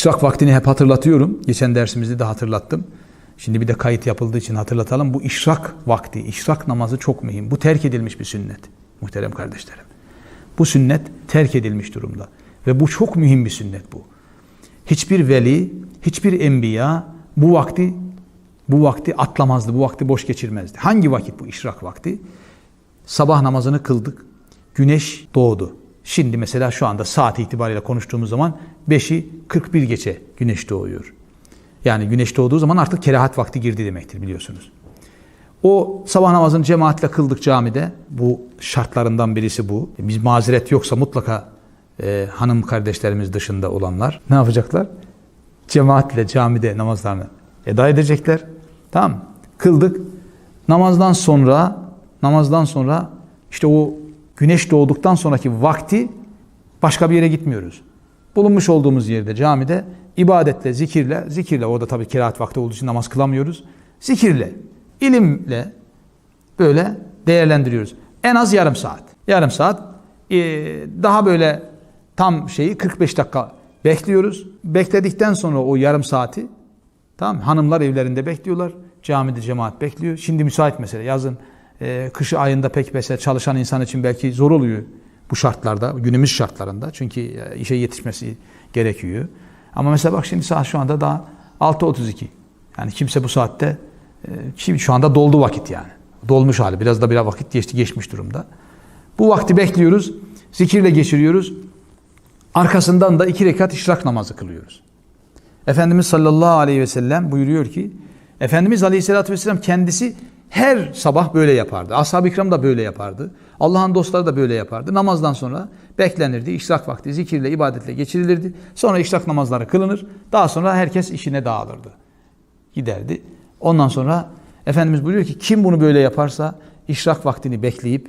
İşrak vaktini hep hatırlatıyorum. Geçen dersimizde de hatırlattım. Şimdi bir de kayıt yapıldığı için hatırlatalım. Bu işrak vakti, işrak namazı çok mühim. Bu terk edilmiş bir sünnet muhterem kardeşlerim. Bu sünnet terk edilmiş durumda. Ve bu çok mühim bir sünnet bu. Hiçbir veli, hiçbir enbiya bu vakti bu vakti atlamazdı, bu vakti boş geçirmezdi. Hangi vakit bu işrak vakti? Sabah namazını kıldık. Güneş doğdu. Şimdi mesela şu anda saat itibariyle konuştuğumuz zaman 5'i 41 geçe güneş doğuyor. Yani güneş doğduğu zaman artık kerahat vakti girdi demektir biliyorsunuz. O sabah namazını cemaatle kıldık camide. Bu şartlarından birisi bu. Biz mazeret yoksa mutlaka e, hanım kardeşlerimiz dışında olanlar ne yapacaklar? Cemaatle camide namazlarını eda edecekler. Tamam? Kıldık. Namazdan sonra namazdan sonra işte o güneş doğduktan sonraki vakti başka bir yere gitmiyoruz. Bulunmuş olduğumuz yerde camide ibadetle, zikirle, zikirle orada tabii kerahat vakti olduğu için namaz kılamıyoruz. Zikirle, ilimle böyle değerlendiriyoruz. En az yarım saat. Yarım saat. Ee, daha böyle tam şeyi 45 dakika bekliyoruz. Bekledikten sonra o yarım saati tamam hanımlar evlerinde bekliyorlar. Camide cemaat bekliyor. Şimdi müsait mesela yazın e, kışı ayında pek mesela çalışan insan için belki zor oluyor bu şartlarda, günümüz şartlarında. Çünkü e, işe yetişmesi gerekiyor. Ama mesela bak şimdi saat şu anda daha 6.32. Yani kimse bu saatte e, şimdi şu anda doldu vakit yani. Dolmuş hali. Biraz da bir vakit geçti, geçmiş durumda. Bu vakti bekliyoruz. Zikirle geçiriyoruz. Arkasından da iki rekat işrak namazı kılıyoruz. Efendimiz sallallahu aleyhi ve sellem buyuruyor ki Efendimiz aleyhissalatü vesselam kendisi her sabah böyle yapardı. Ashab-ı ikram da böyle yapardı. Allah'ın dostları da böyle yapardı. Namazdan sonra beklenirdi. İşrak vakti zikirle, ibadetle geçirilirdi. Sonra işrak namazları kılınır. Daha sonra herkes işine dağılırdı. Giderdi. Ondan sonra Efendimiz buyuruyor ki kim bunu böyle yaparsa işrak vaktini bekleyip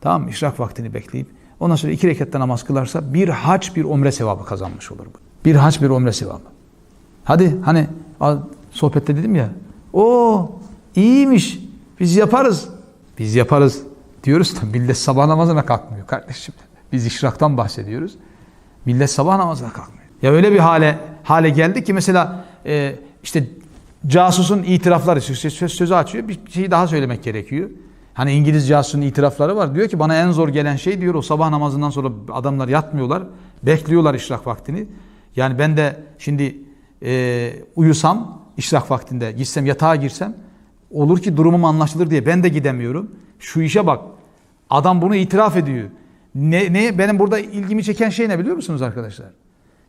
tamam mı? İşrak vaktini bekleyip ondan sonra iki rekatta namaz kılarsa bir hac bir umre sevabı kazanmış olur bu. Bir hac bir umre sevabı. Hadi hani sohbette dedim ya o iyiymiş biz yaparız. Biz yaparız diyoruz da millet sabah namazına kalkmıyor kardeşim. Biz işraktan bahsediyoruz. Millet sabah namazına kalkmıyor. Ya öyle bir hale hale geldi ki mesela e, işte casusun itirafları söz, sözü açıyor. Bir şeyi daha söylemek gerekiyor. Hani İngiliz casusun itirafları var. Diyor ki bana en zor gelen şey diyor o sabah namazından sonra adamlar yatmıyorlar. Bekliyorlar işrak vaktini. Yani ben de şimdi e, uyusam işrak vaktinde gitsem yatağa girsem olur ki durumum anlaşılır diye ben de gidemiyorum. Şu işe bak. Adam bunu itiraf ediyor. Ne, ne benim burada ilgimi çeken şey ne biliyor musunuz arkadaşlar?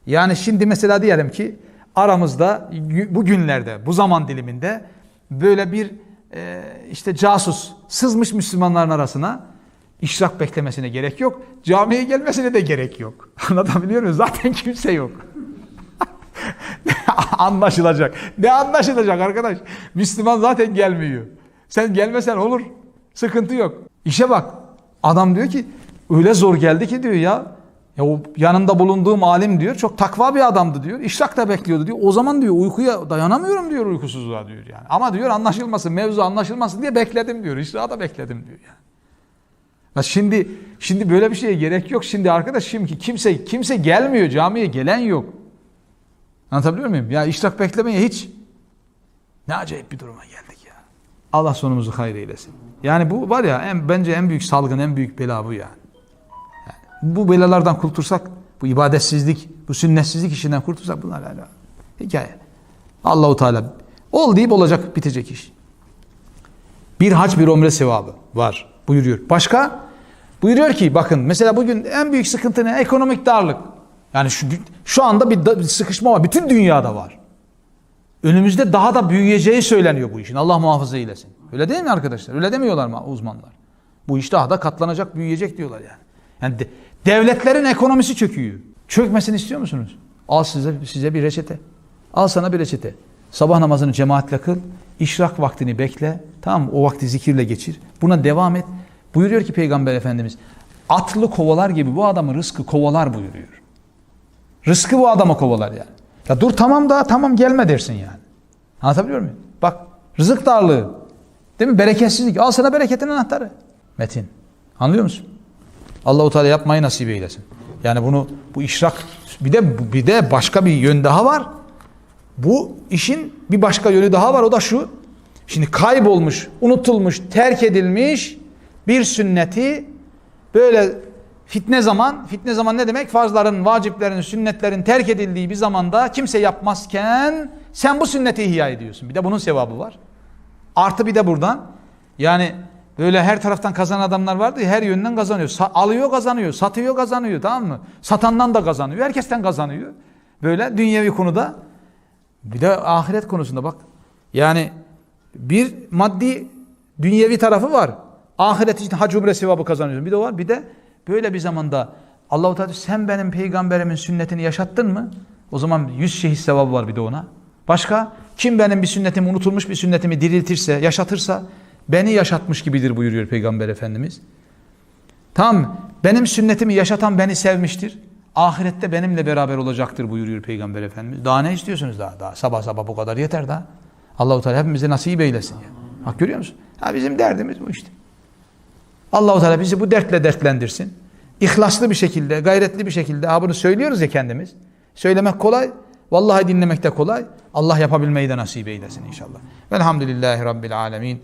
Yani şimdi mesela diyelim ki aramızda bu günlerde, bu zaman diliminde böyle bir e, işte casus sızmış Müslümanların arasına işrak beklemesine gerek yok. Camiye gelmesine de gerek yok. Anlatabiliyor muyum? Zaten kimse yok. Anlaşılacak. Ne anlaşılacak arkadaş? Müslüman zaten gelmiyor. Sen gelmesen olur. Sıkıntı yok. İşe bak. Adam diyor ki öyle zor geldi ki diyor ya. Ya o yanında bulunduğum alim diyor çok takva bir adamdı diyor. İşrak da bekliyordu diyor. O zaman diyor uykuya dayanamıyorum diyor uykusuzluğa diyor yani. Ama diyor anlaşılmasın mevzu anlaşılmasın diye bekledim diyor. İşrağı da bekledim diyor yani. Ya şimdi şimdi böyle bir şeye gerek yok. Şimdi arkadaş şimdi kimse kimse gelmiyor camiye gelen yok. Anlatabiliyor muyum? Ya işrak beklemeye hiç ne acayip bir duruma geldik ya. Allah sonumuzu hayır eylesin. Yani bu var ya en, bence en büyük salgın, en büyük bela bu yani. yani bu belalardan kurtulsak, bu ibadetsizlik, bu sünnetsizlik işinden kurtulsak bunlar hala hikaye. Allahu Teala ol deyip olacak, bitecek iş. Bir hac bir umre sevabı var buyuruyor. Başka? Buyuruyor ki bakın mesela bugün en büyük sıkıntı ne? Ekonomik darlık. Yani şu, şu anda bir sıkışma var. Bütün dünyada var. Önümüzde daha da büyüyeceği söyleniyor bu işin. Allah muhafaza eylesin. Öyle değil mi arkadaşlar? Öyle demiyorlar mı uzmanlar? Bu iş daha da katlanacak, büyüyecek diyorlar yani. Yani de, devletlerin ekonomisi çöküyor. Çökmesini istiyor musunuz? Al size size bir reçete. Al sana bir reçete. Sabah namazını cemaatle kıl. İşrak vaktini bekle. Tamam? O vakti zikirle geçir. Buna devam et. Buyuruyor ki Peygamber Efendimiz atlı kovalar gibi bu adamın rızkı kovalar buyuruyor. Rızkı bu adama kovalar yani. Ya dur tamam da tamam gelme dersin yani. Anlatabiliyor muyum? Bak rızık darlığı. Değil mi? Bereketsizlik. Al sana bereketin anahtarı. Metin. Anlıyor musun? Allahu Teala yapmayı nasip eylesin. Yani bunu bu işrak Bir de bir de başka bir yön daha var. Bu işin bir başka yönü daha var. O da şu. Şimdi kaybolmuş, unutulmuş, terk edilmiş bir sünneti böyle fitne zaman, fitne zaman ne demek? Farzların, vaciplerin, sünnetlerin terk edildiği bir zamanda kimse yapmazken sen bu sünneti ihya ediyorsun. Bir de bunun sevabı var. Artı bir de buradan yani böyle her taraftan kazanan adamlar vardı ya her yönden kazanıyor. Sa- alıyor kazanıyor, satıyor kazanıyor tamam mı? Satandan da kazanıyor, herkesten kazanıyor. Böyle dünyevi konuda bir de ahiret konusunda bak. Yani bir maddi dünyevi tarafı var. Ahiret için hac umre sevabı kazanıyorsun. Bir de var. Bir de böyle bir zamanda Allahu Teala sen benim peygamberimin sünnetini yaşattın mı? O zaman yüz şehit sevabı var bir de ona. Başka kim benim bir sünnetimi unutulmuş bir sünnetimi diriltirse, yaşatırsa beni yaşatmış gibidir buyuruyor Peygamber Efendimiz. Tam benim sünnetimi yaşatan beni sevmiştir. Ahirette benimle beraber olacaktır buyuruyor Peygamber Efendimiz. Daha ne istiyorsunuz daha? Daha sabah sabah bu kadar yeter daha. Allahu Teala hepimize nasip eylesin ya. Bak görüyor musun? Ha bizim derdimiz bu işte. Allahu Teala bizi bu dertle dertlendirsin. İhlaslı bir şekilde, gayretli bir şekilde. Ha bunu söylüyoruz ya kendimiz. Söylemek kolay. Vallahi dinlemek de kolay. Allah yapabilmeyi de nasip eylesin inşallah. Velhamdülillahi Rabbil Alemin.